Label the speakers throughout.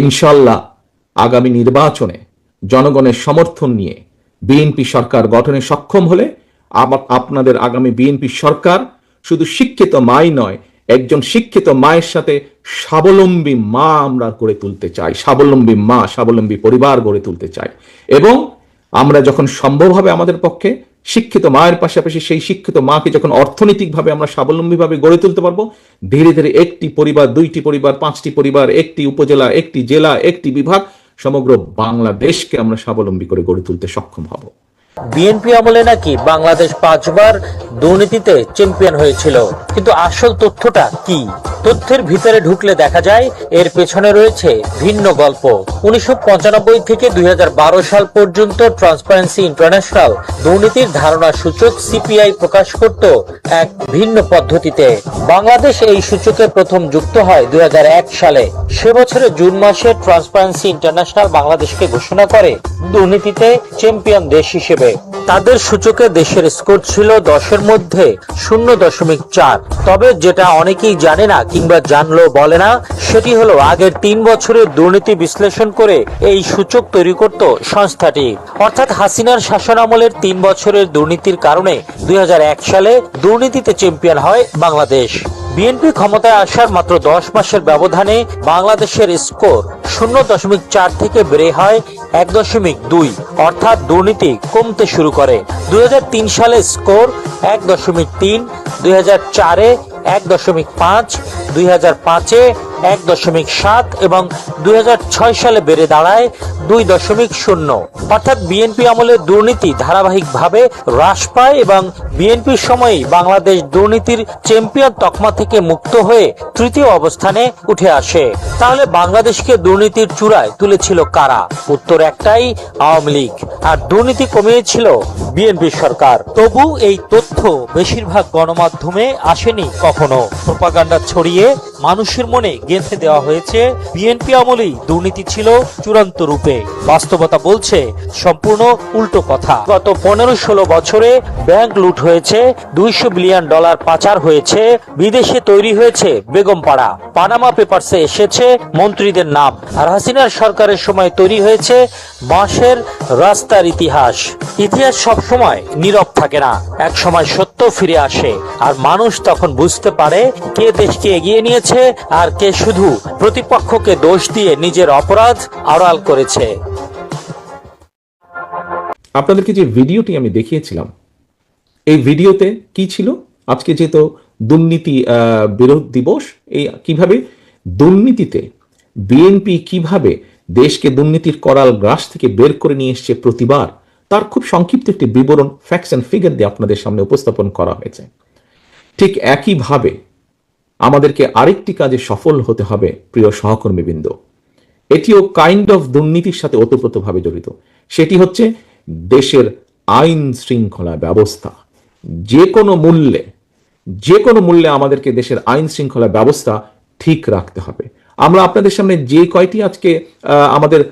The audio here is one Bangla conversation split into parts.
Speaker 1: ইনশাল্লাহ আগামী নির্বাচনে জনগণের সমর্থন নিয়ে বিএনপি সরকার গঠনে সক্ষম হলে আপনাদের আগামী বিএনপি সরকার শুধু শিক্ষিত মাই নয়, একজন শিক্ষিত মায়ের সাথে স্বাবলম্বী মা আমরা গড়ে তুলতে চাই, স্বাবলম্বী মা, স্বাবলম্বী পরিবার গড়ে তুলতে চাই। এবং আমরা যখন সম্ভব হবে আমাদের পক্ষে শিক্ষিত মায়ের পাশাপাশি সেই শিক্ষিত মাকে যখন অর্থনৈতিকভাবে আমরা স্বাবলম্বীভাবে গড়ে তুলতে পারব, ধীরে ধীরে একটি পরিবার, দুইটি পরিবার, পাঁচটি পরিবার, একটি উপজেলা, একটি জেলা, একটি বিভাগ, সমগ্র বাংলাদেশকে আমরা স্বাবলম্বী করে গড়ে তুলতে সক্ষম হব।
Speaker 2: বিএনপি আমলে নাকি বাংলাদেশ পাঁচবার দুর্নীতিতে চ্যাম্পিয়ন হয়েছিল। কিন্তু আসল তথ্যটা কি? তথ্যের ভিতরে ঢুকলে দেখা যায়, এর পেছনে রয়েছে ভিন্ন গল্প। উনিশশো থেকে দুই সাল পর্যন্ত ট্রান্সপারেন্সি ইন্টারন্যাশনাল দুর্নীতির ধারণা সূচক সিপিআই প্রকাশ করত এক ভিন্ন পদ্ধতিতে। বাংলাদেশ এই সূচকে প্রথম যুক্ত হয় দুই হাজার এক সালে। সে বছরের জুন মাসে ট্রান্সপারেন্সি ইন্টারন্যাশনাল বাংলাদেশকে ঘোষণা করে দুর্নীতিতে চ্যাম্পিয়ন দেশ হিসেবে। তাদের সূচকে দেশের স্কোর ছিল দশের মধ্যে শূন্য দশমিক চার। তবে যেটা অনেকেই জানে না কিংবা জানলেও বলে না, সেটি হলো আগের তিন বছরের দুর্নীতি বিশ্লেষণ করে এই সূচক তৈরি করত সংস্থাটি। অর্থাৎ হাসিনার শাসনামলের তিন বছরের দুর্নীতির কারণে দুই হাজার এক সালে দুর্নীতিতে চ্যাম্পিয়ন হয় বাংলাদেশ। বিএনপি ক্ষমতায় আসার মাত্র দশ মাসের ব্যবধানে বাংলাদেশের স্কোর শূন্য দশমিক চার থেকে বেড়ে হয় এক দশমিক দুই, অর্থাৎ দুর্নীতি কমতে শুরু করে। দুই হাজার তিন সালে স্কোর এক দশমিক তিন, দুই চারে এক দশমিক পাঁচ, দুই হাজার পাঁচে এক দশমিক সাত এবং দুই হাজার ছয় সালে বেড়ে দাঁড়ায় দুই দশমিক শূন্য। অর্থাৎ বিএনপি আমলে দুর্নীতি ধারাবাহিকভাবে হ্রাস পায় এবং বিএনপির সময়ই বাংলাদেশ দুর্নীতির চ্যাম্পিয়ন তকমা থেকে মুক্ত হয়ে তৃতীয় অবস্থানে উঠে আসে। তাহলে বাংলাদেশকে দুর্নীতির চূড়ায় তুলেছিল কারা? উত্তর একটাই, আওয়ামী লীগ। আর দুর্নীতি কমিয়েছিল বিএনপি সরকার। তবু এই তথ্য বেশিরভাগ গণমাধ্যমে আসেনি কখনো। প্রপাগান্ডা ছড়িয়ে মানুষের মনে গেঁথে দেওয়া হয়েছে। বিএনপি আমলেই দুর্নীতি ছিল চূড়ান্ত রূপে। বাস্তবতা বলছে সম্পূর্ণ উল্টো কথা। গত পনেরো ষোলো বছরে ব্যাংক লুট হয়েছে, দুইশো বিলিয়ন ডলার পাচার হয়েছে, বিদেশে তৈরি হয়েছে বেগমপাড়া। পানামা পেপারসে এসেছে মন্ত্রীদের নাম। আর হাসিনার সরকারের সময় তৈরি হয়েছে বাঁশের রাস্তার ইতিহাস। ইতিহাস সব সময় নীরব থাকে না এক সময় সত্য ফিরে আসে। আর মানুষ তখন বুঝতে পারে কে দেশকে এগিয়ে নিয়েছে আর কে শুধু প্রতিপক্ষকে দোষ দিয়ে নিজের অপরাধ আড়াল করেছে।
Speaker 1: আপনাদেরকে যে ভিডিওটি আমি দেখিয়েছিলাম, এই ভিডিওতে কি ছিল? আজকে যেহেতু দুর্নীতি বিরোধ দিবস, এই কীভাবে দুর্নীতিতে বিএনপি কীভাবে দেশকে দুর্নীতির করাল গ্রাস থেকে বের করে নিয়ে এসছে প্রতিবার, তার খুব সংক্ষিপ্ত একটি বিবরণ ফ্যাক্টস অ্যান্ড ফিগার দিয়ে আপনাদের সামনে উপস্থাপন করা হয়েছে। ঠিক একইভাবে আমাদেরকে আরেকটি কাজে সফল হতে হবে, প্রিয় সহকর্মীবৃন্দ। এটিও কাইন্ড অফ দুর্নীতির সাথে ওতপ্রোতভাবে জড়িত। সেটি হচ্ছে দেশের আইন শৃঙ্খলা ব্যবস্থা। যে কোনো মূল্যে, যে কোনো মূল্যে আমাদেরকে দেশের আইন শৃঙ্খলা ব্যবস্থা ঠিক রাখতে হবে। আমরা আপনাদের সামনে যে কয়টি আজকে আমাদের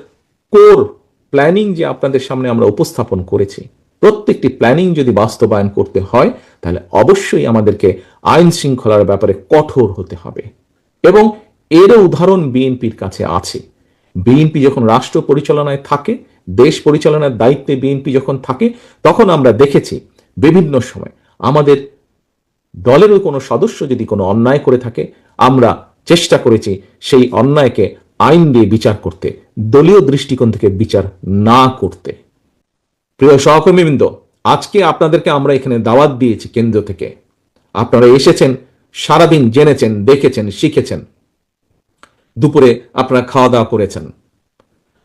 Speaker 1: কোর প্ল্যানিং যে আপনাদের সামনে আমরা উপস্থাপন করেছি প্রত্যেকটি প্ল্যানিং যদি বাস্তবায়ন করতে হয়, তাহলে অবশ্যই আমাদেরকে আইন শৃঙ্খলার ব্যাপারে কঠোর হতে হবে। এবং এরও উদাহরণ বিএনপির কাছে আছে। বিএনপি যখন রাষ্ট্র পরিচালনায় থাকে, দেশ পরিচালনার দায়িত্বে বিএনপি যখন থাকে, তখন আমরা দেখেছি বিভিন্ন সময় আমাদের দলেরও কোনো সদস্য যদি কোনো অন্যায় করে থাকে, আমরা চেষ্টা করেছি সেই অন্যায়কে আইন দিয়ে বিচার করতে, দলীয় দৃষ্টিকোণ থেকে বিচার না করতে। প্রিয় সহকর্মীবৃন্দ, আজকে আপনাদেরকে আমরা এখানে দাওয়াত দিয়েছি কেন্দ্র থেকে। আপনারা এসেছেন, সারাদিন জেনেছেন, দেখেছেন, শিখেছেন। দুপুরে আপনারা খাওয়া দাওয়া করেছেন।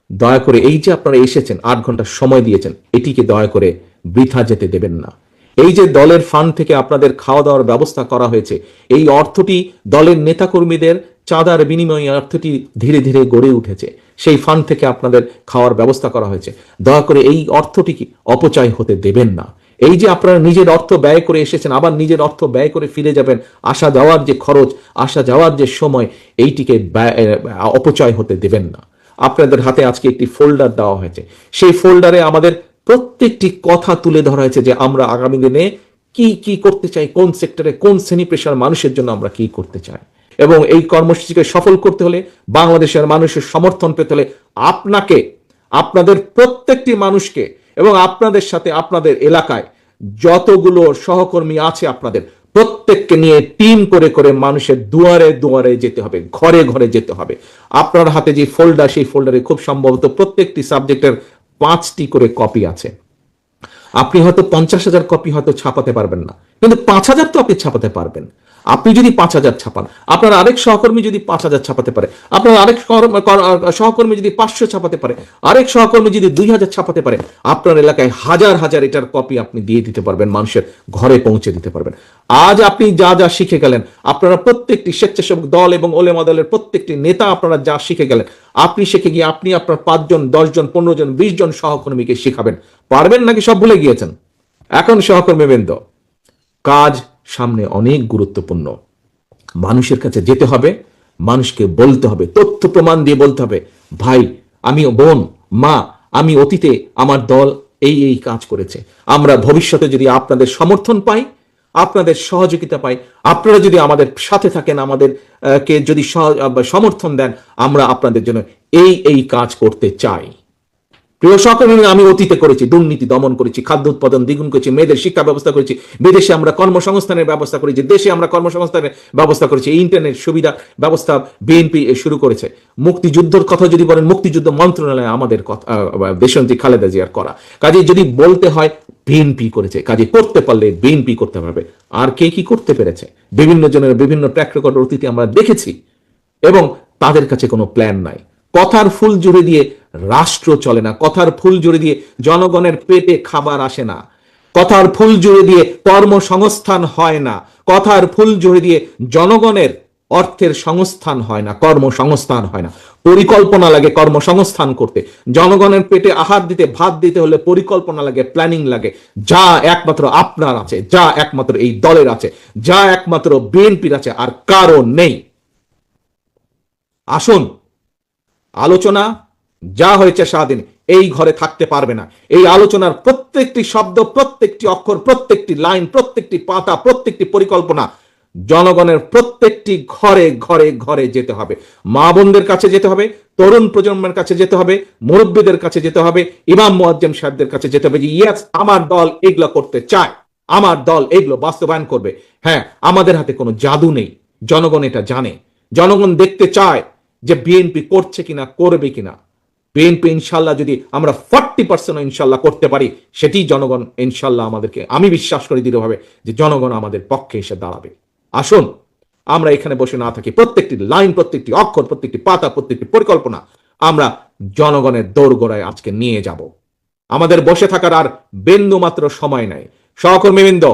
Speaker 1: দয়া করে এই যে আপনারা এসেছেন, আট ঘণ্টা সময় দিয়েছেন, এটিকে দয়া করে বৃথা যেতে দেবেন না। এই যে দলের ফান্ড থেকে আপনাদের খাওয়া দাওয়ার ব্যবস্থা করা হয়েছে, এই অর্থটি দলের নেতাকর্মীদের চাঁদার বিনিময়ে অর্থটি ধীরে ধীরে গড়ে উঠেছে। সেই ফান্ড থেকে আপনাদের খাওয়ার ব্যবস্থা করা হয়েছে। দয়া করে এই অর্থটি কি অপচয় হতে দেবেন না। এই যে আপনারা নিজের অর্থ ব্যয় করে এসেছেন, আবার নিজের অর্থ ব্যয় করে ফিরে যাবেন, আসা যাওয়ার যে খরচ, আসা যাওয়ার যে সময়, এইটিকে অপচয় হতে দেবেন না। আপনাদের হাতে আজকে একটি ফোল্ডার দেওয়া হয়েছে। সেই ফোল্ডারে আমাদের প্রত্যেকটি কথা তুলে ধরা হয়েছে যে আমরা আগামী দিনে কি কি করতে চাই, কোন সেক্টরে কোন শ্রেণি পেশার মানুষের জন্য আমরা কি করতে চাই। এবং এই কর্মসূচিকে সফল করতে হলে বাংলাদেশের মানুষের সমর্থন পেতে হলে আপনাকে, আপনাদের প্রত্যেকটি মানুষকে এবং আপনাদের সাথে আপনাদের এলাকায় যতগুলো সহকর্মী আছে আপনাদের, প্রত্যেককে নিয়ে টিম করে করে মানুষের দুয়ারে দুয়ারে যেতে হবে, ঘরে ঘরে যেতে হবে। আপনার হাতে যে ফোল্ডার সেই ফোল্ডারে খুব সম্ভবত প্রত্যেকটি সাবজেক্টের পাঁচটি করে কপি আছে। আপনি হয়তো পঞ্চাশ হাজার কপি হয়তো ছাপাতে পারবেন না। কিন্তু পাঁচ হাজার তো আপনি ছাপাতে পারবেন। আপনি যদি পাঁচ হাজার ছাপান, আপনার আরেক সহকর্মী যদি পাঁচ হাজার ছাপাতে পারে, আপনার আরেক কর- কর- সহকর্মী যদি পাঁচশো ছাপাতে পারে, আরেক সহকর্মী যদি দুই হাজার ছাপাতে পারে, আপনার এলাকায় হাজার হাজার এটার কপি আপনি দিয়ে দিতে পারবেন, মানুষের ঘরে পৌঁছে দিতে পারবেন। আজ আপনি যা যা শিখে গেলেন, আপনারা প্রত্যেকটি স্বেচ্ছাসেবক দল এবং ওলেমা দলের প্রত্যেকটি নেতা আপনারা যা শিখে গেলেন, আপনি শিখে গিয়ে আপনি আপনার পাঁচজন, দশজন, পনেরো জন, বিশ জন সহকর্মীকে শিখাবেন। পারবেন নাকি সব ভুলে গিয়েছেন? এখন সহকর্মীবৃন্দ কাজ সামনে অনেক গুরুত্বপূর্ণ। মানুষের কাছে যেতে হবে, মানুষকে বলতে হবে, তথ্য প্রমাণ দিয়ে বলতে হবে, ভাই আমি বোন, মা, আমি অতীতে আমার দল এই এই কাজ করেছে। আমরা ভবিষ্যতে যদি আপনাদের সমর্থন পাই, আপনাদের সহযোগিতা পাই, আপনারা যদি আমাদের সাথে থাকেন, আমাদের কে যদি সমর্থন দেন, আমরা আপনাদের জন্য এই এই কাজ করতে চাই। প্রিয় সহকর্মী আমি অতীতে করেছি দুর্নীতি দমন করেছি খাদ্য উৎপাদন দ্বিগুণ করেছি মেয়েদের শিক্ষা ব্যবস্থা করেছি বিদেশে আমরা কর্মসংস্থানের ব্যবস্থা করেছি দেশে আমরা কর্মসংস্থানের ব্যবস্থা করেছি ইন্টারনেট সুবিধা ব্যবস্থা বিএনপি শুরু করেছে। মুক্তিযুদ্ধের কথা যদি বলেন মুক্তিযুদ্ধ মন্ত্রণালয় আমাদের কথা আহ, খালেদা জিয়ার করা। কাজে যদি বলতে হয় বিএনপি করেছে। কাজে করতে পারলে বিএনপি করতে পারবে আর কে কি করতে পেরেছে? বিভিন্ন জনের বিভিন্ন ট্র্যাক রেকর্ড অতীতে আমরা দেখেছি। এবং তাদের কাছে কোনো প্ল্যান নাই। কথার ফুল জুড়ে দিয়ে রাষ্ট্র চলে না। কথার ফুল জুড়ে দিয়ে জনগণের পেটে খাবার আসে না। কথার ফুল জুড়ে দিয়ে কর্মসংস্থান হয় না। কথার ফুল জুড়ে দিয়ে জনগণের অর্থের সংস্থান হয় না, কর্মসংস্থান হয় না। পরিকল্পনা লাগে কর্মসংস্থান করতে। জনগণের পেটে আহার দিতে, ভাত দিতে হলে পরিকল্পনা লাগে, প্ল্যানিং লাগে। যা একমাত্র আপনার আছে, যা একমাত্র এই দলের আছে, যা একমাত্র বিএনপির আছে, আর কারও নেই। আসুন, আলোচনা যা হয়েছে সারাদিন, এই ঘরে থাকতে পারবে না। এই আলোচনার প্রত্যেকটি শব্দ, প্রত্যেকটি অক্ষর, প্রত্যেকটি লাইন, প্রত্যেকটি পাতা, প্রত্যেকটি পরিকল্পনা জনগণের প্রত্যেকটি ঘরে ঘরে ঘরে যেতে হবে। মা বোনদের কাছে যেতে হবে, তরুণ প্রজন্মের কাছে যেতে হবে, মুরব্বীদের কাছে যেতে হবে, ইমাম মোয়াজ্জেম সাহেবদের কাছে যেতে হবে যে ইয়েস আমার দল এগুলো করতে চায়। আমার দল এগুলো বাস্তবায়ন করবে। হ্যাঁ আমাদের হাতে কোনো জাদু নেই। জনগণ এটা জানে। জনগণ দেখতে চায় যে, বিএনপি করছে কিনা, করবে কিনা। বিএনপি ইনশাল্লাহ যদি আমরা ফর্টি পার্সেন্ট ইনশাল্লাহ করতে পারি, সেটি জনগণ ইনশাল্লাহ আমাদেরকে, আমি বিশ্বাস করি দৃঢ়ভাবে যে জনগণ আমাদের পক্ষে এসে দাঁড়াবে। আসুন, আমরা এখানে বসে না থাকি। প্রত্যেকটি লাইন, প্রত্যেকটি অক্ষর, প্রত্যেকটি পাতা, প্রত্যেকটি পরিকল্পনা আমরা জনগণের দৌড়গোড়ায় আজকে নিয়ে যাব। আমাদের বসে থাকার আর বিন্দু মাত্র সময় নাই। সহকর্মীবৃন্দ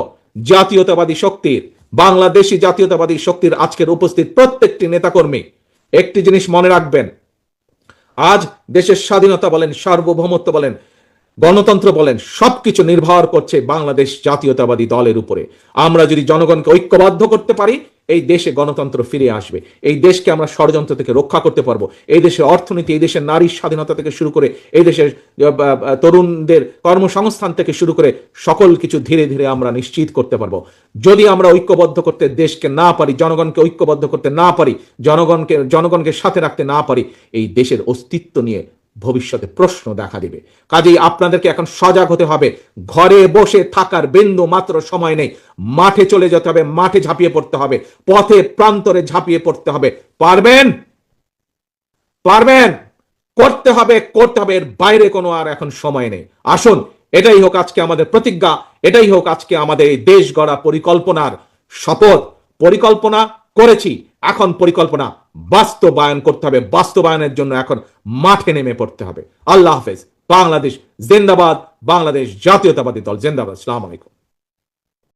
Speaker 1: জাতীয়তাবাদী শক্তির, বাংলাদেশি জাতীয়তাবাদী শক্তির আজকের উপস্থিত প্রত্যেকটি নেতাকর্মী, একটি জিনিস মনে রাখবেন আজ দেশের স্বাধীনতা বলেন, সার্বভৌমত্ব বলেন, গণতন্ত্র বলেন, সবকিছু নির্ভর করছে বাংলাদেশ জাতীয়তাবাদী দলের উপরে। আমরা যদি জনগণকে ঐক্যবদ্ধ করতে পারি এই দেশে গণতন্ত্র ফিরে আসবে। এই দেশকে আমরা ষড়যন্ত্র থেকে রক্ষা করতে পারব। এই দেশের অর্থনীতি, এই দেশের নারীর স্বাধীনতা থেকে শুরু করে, এই দেশের তরুণদের কর্মসংস্থান থেকে শুরু করে সকল কিছু ধীরে ধীরে আমরা নিশ্চিত করতে পারব। যদি আমরা ঐক্যবদ্ধ করতে দেশকে না পারি, জনগণকে ঐক্যবদ্ধ করতে না পারি, জনগণকে জনগণকে সাথে রাখতে না পারি, এই দেশের অস্তিত্ব নিয়ে ভবিষ্যতে প্রশ্ন দেখা দিবে। কাজেই আপনাদেরকে এখন সজাগ হতে হবে। ঘরে বসে থাকার বিন্দু মাত্র সময় নেই। মাঠে চলে যেতে হবে, মাঠে ঝাঁপিয়ে পড়তে হবে, পথে প্রান্তরে ঝাঁপিয়ে পড়তে হবে। পারবেন? পারবেন? করতে হবে করতে হবে, এর বাইরে কোনো আর এখন সময় নেই। আসুন, এটাই হোক আজকে আমাদের প্রতিজ্ঞা, এটাই হোক আজকে আমাদের এই দেশ গড়া পরিকল্পনার শপথ। পরিকল্পনা করেছি। এখন পরিকল্পনা বাস্তবায়ন করতে হবে। বাস্তবায়নের জন্য এখন মাঠে নেমে পড়তে হবে। আল্লাহ হাফেজ। বাংলাদেশ জিন্দাবাদ। বাংলাদেশ জাতীয়তাবাদী দল। জিন্দাবাদ। সালাম আলাইকুম।